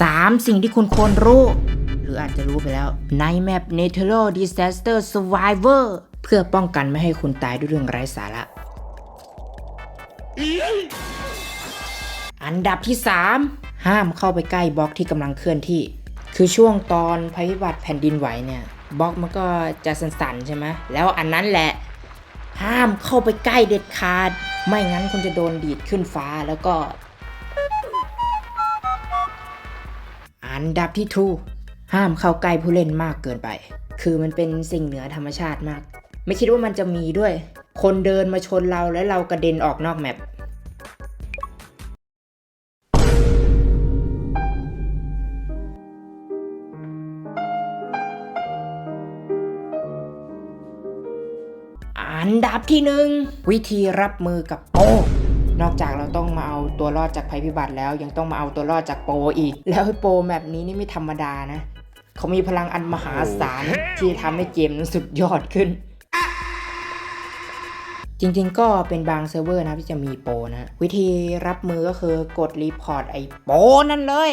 3 สิ่งที่คุณควรรู้ หรืออาจจะรู้ไปแล้วในแมป Natural Disaster Survivor เพื่อป้องกันไม่ให้คุณตายด้วยเรื่องไร้สาระ อันดับที่ 3 ห้ามเข้าไปใกล้บล็อกที่กำลังเคลื่อนที่ คือช่วงตอนภัยพิบัติแผ่นดินไหวเนี่ยบล็อกมันก็จะสั่นๆใช่ไหมแล้วอันนั้นแหละ ห้ามเข้าไปใกล้เด็ดขาด ไม่งั้นคุณจะโดนดีดขึ้นฟ้าแล้วก็ นดับที่ทูห้ามเข้าใกล้ผู้เล่นมากเกินไป คือมันเป็นสิ่งเหนือธรรมชาติมาก ไม่คิดว่ามันจะมีด้วย คนเดินมาชนเราแล้วเรากระเด็นออกนอกแมปอันดับที่หนึ่งวิธีรับมือกับโป นอกจากเราต้องมาเอาตัวรอดจากภัยพิบัติแล้ว ยังต้องมาเอาตัวรอดจากโปอีก แล้วไอ้โปแบบนี้นี่ไม่ธรรมดานะ เขามีพลังอันมหาศาลที่ทำให้เกมนั้นสุดยอดขึ้น จริงๆ ก็เป็นบางเซิร์ฟเวอร์นะที่จะมีโปนะ วิธีรับมือก็คือกดรีพอร์ตไอ้โปนั่นเลย